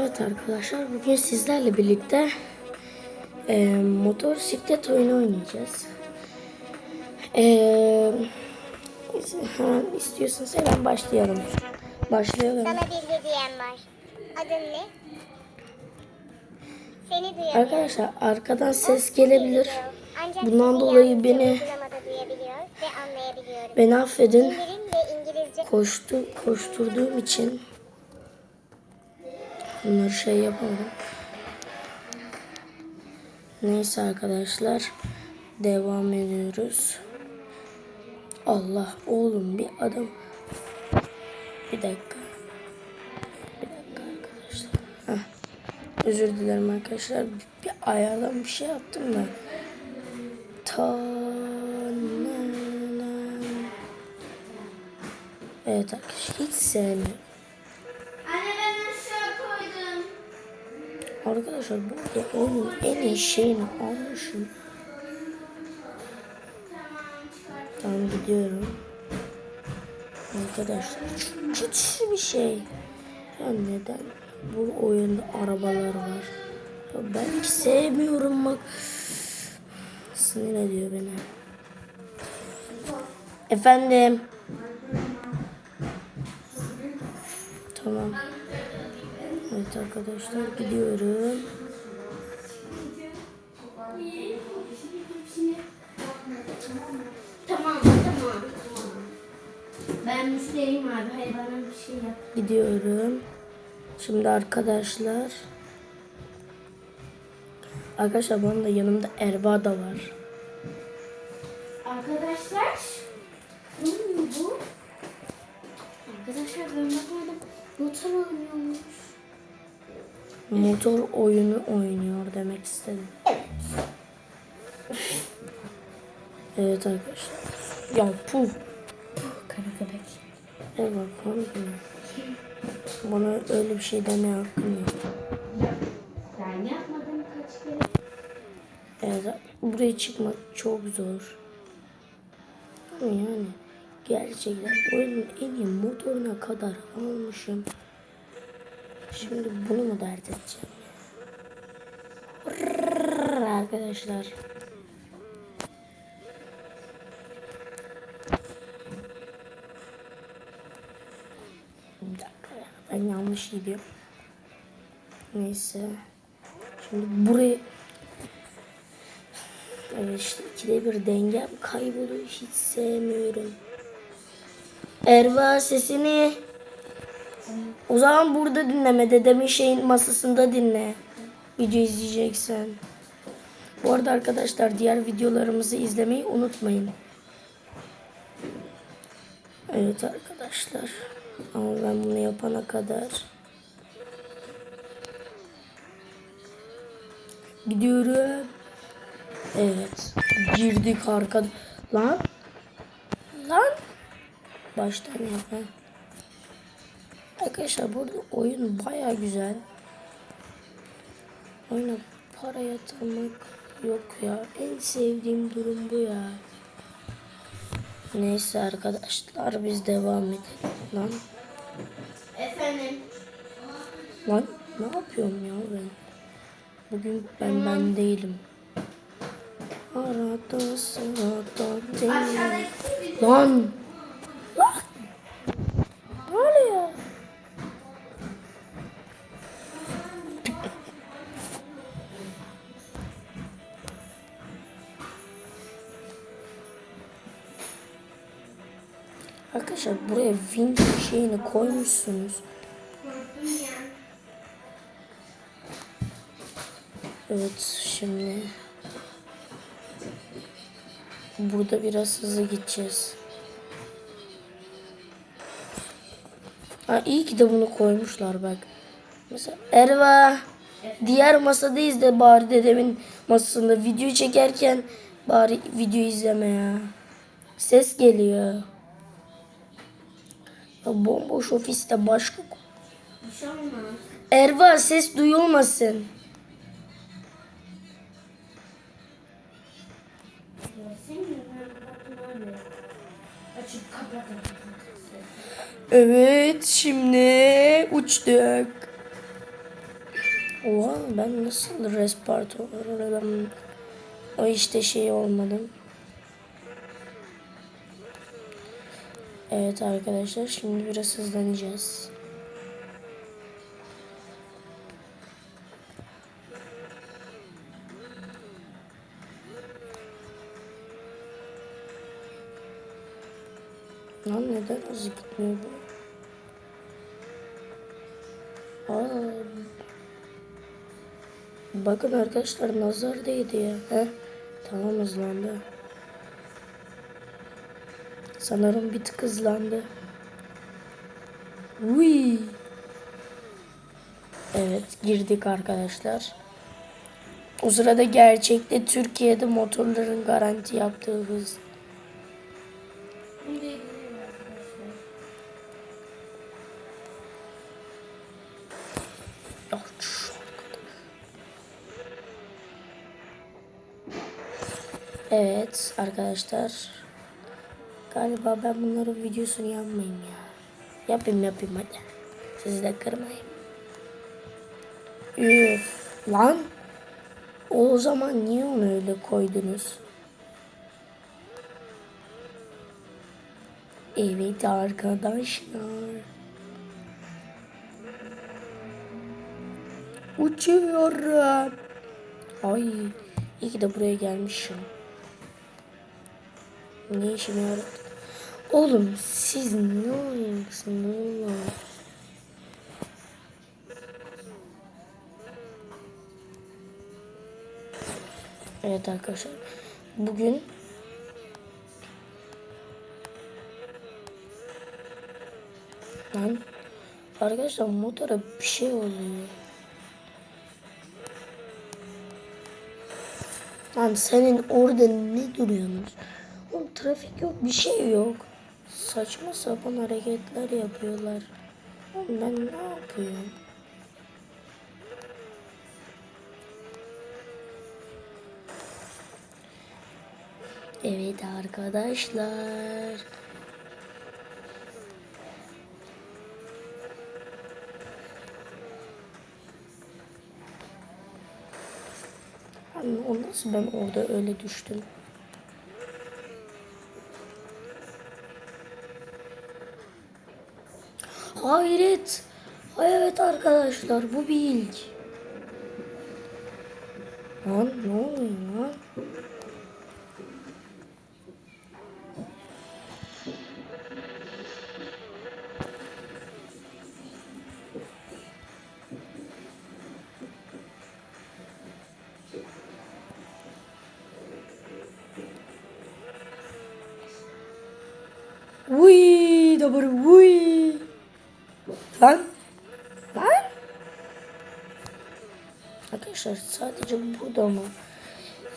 Evet arkadaşlar bugün sizlerle birlikte e, motosiklet oyunu oynayacağız. E, hemen istiyorsanız hemen başlayalım. Başlayalım. Sana bir hediyem var. Adın ne? Seni duyamıyorum. Arkadaşlar arkadan ses gelebilir. Ancak Bundan dolayı beni duyabiliyor beni affedin. İndirim ve İngilizce Koştu, koşturduğum için bunları şey yapamadım. Neyse arkadaşlar devam ediyoruz. Allah oğlum bir adam bir dakika bir dakika arkadaşlar. Heh. Özür dilerim arkadaşlar bir, bir ayardan bir şey yaptım da. Ta Evet arkadaşlar hiç sevmiyorum. Arkadaşlar bu oyunun en iyi şeyini almışım. Tamam gidiyorum. Arkadaşlar çok kötü bir şey. Ya neden bu oyunda arabalar var? Ya ben hiç sevmiyorum bak. Sinir ediyor beni. Efendim. Tamam. Arkadaşlar gidiyorum. Tamam tamam tamam. Ben müşteriyim abi. Hayır bana bir şey yap. Gidiyorum. Şimdi arkadaşlar. Arkadaşlar benim de yanımda Erva da var. Arkadaşlar. Ne oluyor bu? Arkadaşlar ben bakmadım. Motor oynuyormuş. Motor oyunu oynuyor demek istedim. Evet arkadaşlar. Ya puh. Kara köpek. Erva korkma. Bana öyle bir şey demeye hakkım yok. Ben yapmadım kaç kere. Evet buraya çıkmak çok zor. Ama yani gerçekten oyunun en iyi motoruna kadar almışım. Şimdi bunu mu dert edeceğim? Rrrr Arkadaşlar. Bir ben yanlış gidiyorum. Neyse. Şimdi burayı Evet işte ikide bir dengem kayboluyor. Hiç sevmiyorum. Erva sesini o zaman burada dinleme. Dedemin şeyin masasında dinle. Video izleyeceksen. Bu arada arkadaşlar diğer videolarımızı izlemeyi unutmayın. Evet arkadaşlar. Ama ben bunu yapana kadar gidiyorum. Evet. Girdik arka. Lan. Lan. Baştan yap. Arkadaşlar burada oyun baya güzel. Oyuna para yatırmak yok ya. En sevdiğim durum bu ya. Neyse arkadaşlar biz devam edelim. Lan. Efendim. Lan ne yapıyorum ya ben? Bugün ben ben değilim. Arada sırada değil. Lan! Lan! Win şeyini koymuşsunuz. Evet şimdi burada biraz hızlı gideceğiz. Ha iyi ki de bunu koymuşlar bak. Mesela Erva diğer masadayız da bari dedemin masasında video çekerken bari video izleme ya. Ses geliyor. Ya bomboş ofiste başka Bir şey olmaz. Erva ses duyulmasın. Evet şimdi uçtuk. Oha ben nasıl resparto o işte şey olmadım. Evet arkadaşlar şimdi biraz hızlanacağız. Lan neden hızlı gitmiyor bu? Aa, bakın arkadaşlar nazar değdi ya. Heh, tamam hızlandı. Sanırım bir tık hızlandı. Uy. Evet girdik arkadaşlar. O sırada gerçekte Türkiye'de motorların garanti yaptığı hız. Evet arkadaşlar. Galiba ben bunların videosunu yapmayayım ya. Yapayım yapayım hadi. Sizi de kırmayayım. Üf. Lan. O zaman niye onu öyle koydunuz? Evet arkadaşlar. Uçuyorum. Ay iyi ki de buraya gelmişim. Ne işime yaradı? Oğlum siz ne oluyorsunuz oğlum? Evet arkadaşlar. Bugün Lan arkadaşlar motora bir şey oluyor. Lan senin orada ne duruyorsunuz? Trafik yok bir şey yok. Saçma sapan hareketler yapıyorlar. Ben ne yapıyorum? Evet arkadaşlar. O nasıl ben orada öyle düştüm? Hayret. Ay evet arkadaşlar bu bir ilk. Lan ne oluyor lan? Uy, böyle uy. Lan. Lan. Arkadaşlar sadece burada mı?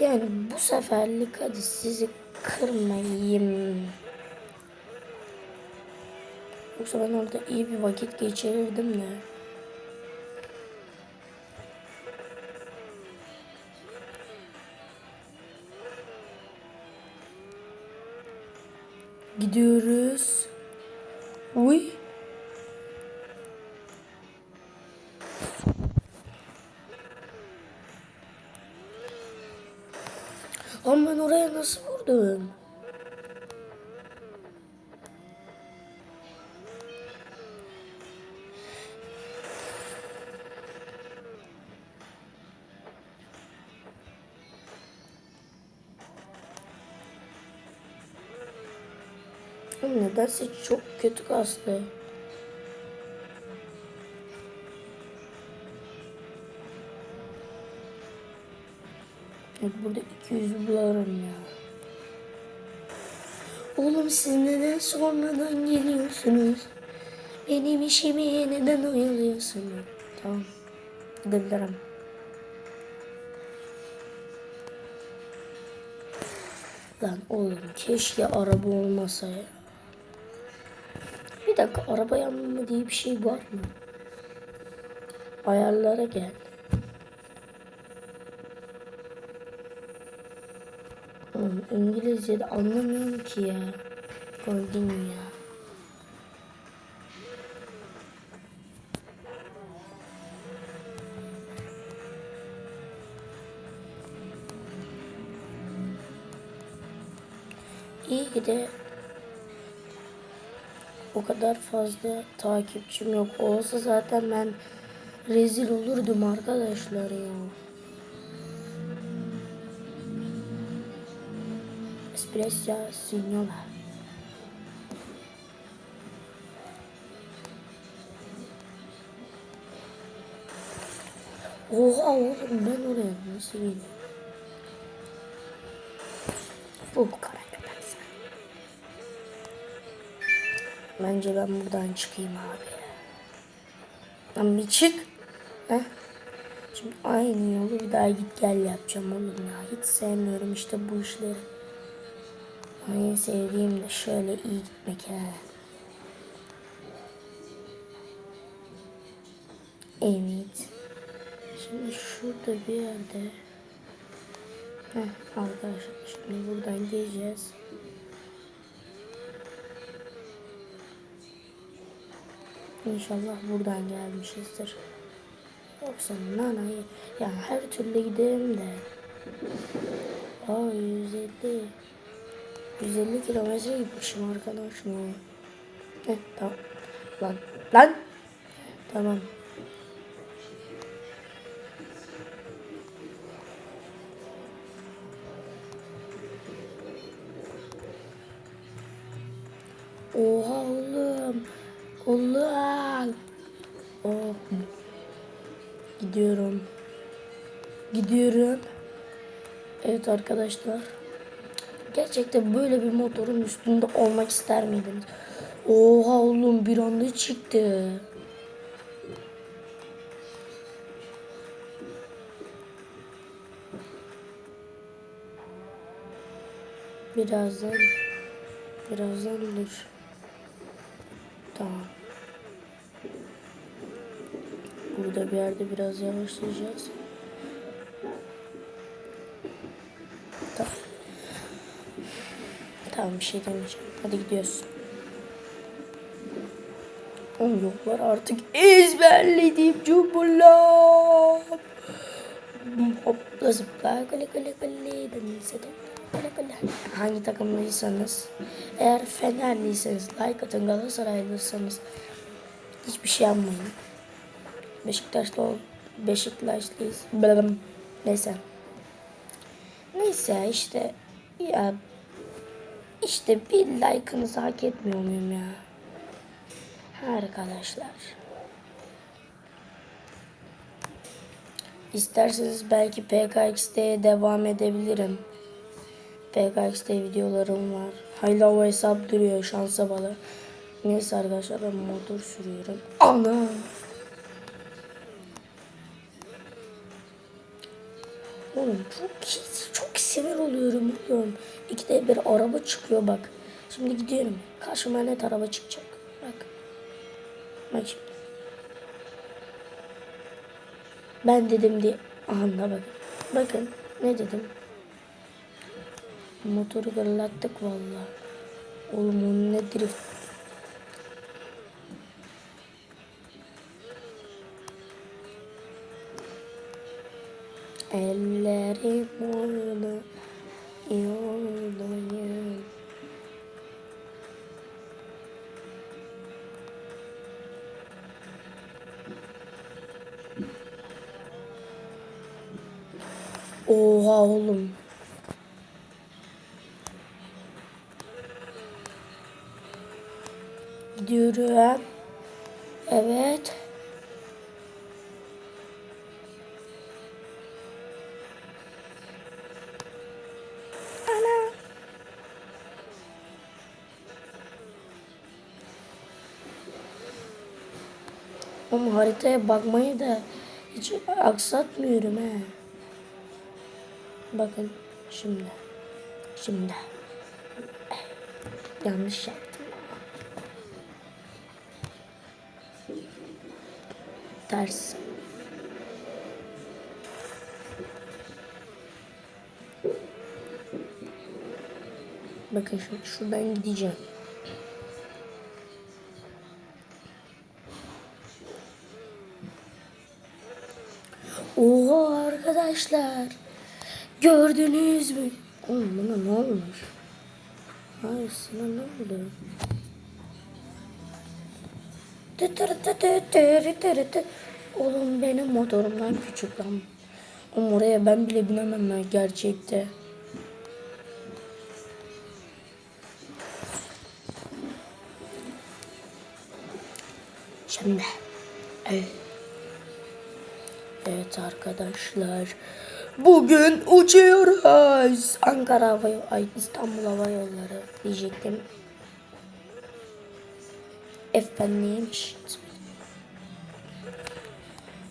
Yani bu seferlik hadi sizi kırmayayım. Yoksa ben orada iyi bir vakit geçirirdim de. Gidiyoruz. Oraya nasıl vurdum? Ama nedense çok kötü kastı. Evet, burada 200 bularım ya. Oğlum siz neden sonradan geliyorsunuz? Benim işimi neden oyalıyorsunuz? Tamam. Gidebilirim. Lan oğlum keşke araba olmasa ya. Bir dakika araba yanma diye bir şey var mı? Ayarlara gel. Oğlum İngilizce de anlamıyorum ki ya. Gördün ya. İyi ki de o kadar fazla takipçim yok. Olsa zaten ben rezil olurdum arkadaşlar ya. Espresso signora. Oha oğlum ben oraya nasıl bileyim? Bu bu kadar köpek sen. Bence ben buradan çıkayım abi. Lan bir çık. Heh. Şimdi aynı yolu bir daha git gel yapacağım oğlum ya. Hiç sevmiyorum işte bu işleri. En sevdiğim de şöyle iyi gitmek ha. Evet. Şimdi şurada bir yerde Heh, arkadaşlar şimdi buradan geleceğiz. İnşallah buradan gelmişizdir. Yoksa nanayı ya her türlü giderim de. Aa 150 150 kilometre gitmişim arkadaşlar. Heh, tamam. Lan lan. Tamam. Oha oğlum. Oğlum. Oh. Gidiyorum. Gidiyorum. Evet arkadaşlar. Gerçekten böyle bir motorun üstünde olmak ister miydiniz? Oha oğlum bir anda çıktı. Birazdan birazdan olur. Tamam. Burada bir yerde biraz yavaşlayacağız. Tamam bir şey demeyeceğim. Hadi gidiyoruz. Oğlum yollar artık ezberledim cumbulam. Hopla zıpla kale kale kale denize kale kale. Hangi takımlıysanız eğer Fenerliyseniz like atın Galatasaraylıysanız hiçbir şey yapmayın. Beşiktaşlı ol Beşiktaşlıyız. Neyse. Neyse işte ya işte bir like'ınızı hak etmiyor muyum ya? Arkadaşlar. İsterseniz belki PKX'de devam edebilirim. PKX'de videolarım var. Hala o hesap duruyor şansa bağlı. Neyse arkadaşlar ben motor sürüyorum. Ana. Oğlum çok çok sinir oluyorum oğlum. İkide bir araba çıkıyor bak. Şimdi gidiyorum. Karşıma net araba çıkacak. Bak. Bak şimdi. Ben dedim diye. Anla bakın. Bakın ne dedim. Motoru gırlattık valla. Oğlum o ne drift. Ellerim orada yoldayım. Oha oğlum. Gidiyorum. Evet. Haritaya bakmayı da hiç aksatmıyorum he. Bakın şimdi. Şimdi. Yanlış yaptım. Ters. Bakın şu, şuradan gideceğim. Arkadaşlar. Gördünüz mü? Oğlum buna ne olmuş? Hayır sana ne oldu? Oğlum benim motorumdan küçük lan. Oğlum oraya ben bile binemem ben gerçekte. Şimdi. Evet. Evet arkadaşlar. Bugün uçuyoruz. Ankara Hava ay İstanbul Hava Yolları diyecektim. Efendim.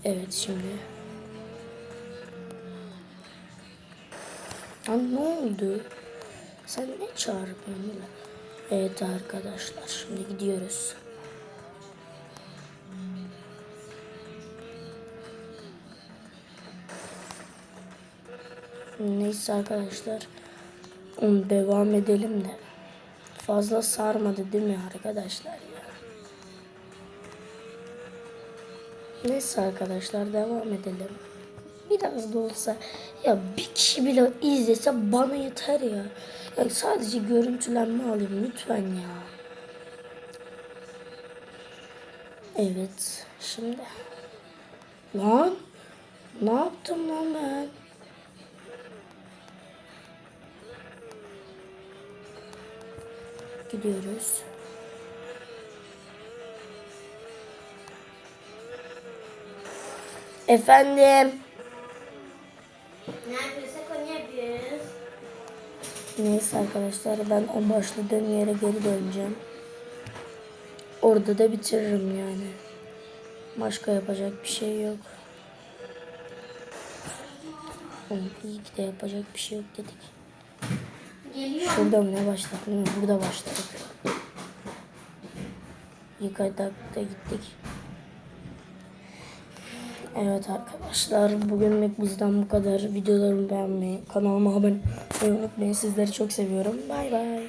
Evet şimdi. Lan ne oldu? Sen ne çağırıyorsun? Evet arkadaşlar şimdi gidiyoruz. Neyse arkadaşlar. Onu devam edelim de. Fazla sarmadı değil mi arkadaşlar ya? Neyse arkadaşlar devam edelim. Biraz da olsa ya bir kişi bile izlese bana yeter ya. Ya sadece görüntülenme alayım lütfen ya. Evet şimdi. Lan ne yaptım lan ben? Gidiyoruz. Efendim. Ne yapıyorsak onu yapıyoruz. Neyse arkadaşlar ben o başladığım yere geri döneceğim. Orada da bitiririm yani. Başka yapacak bir şey yok. İyi ki de yapacak bir şey yok dedik. Şurada mı ne başladık değil mi? Burada başladık. Yıkadık da gittik. Evet arkadaşlar bugünlük bizden bu kadar. Videolarımı beğenmeyi, kanalıma abone olmayı unutmayın. Sizleri çok seviyorum. Bay bay.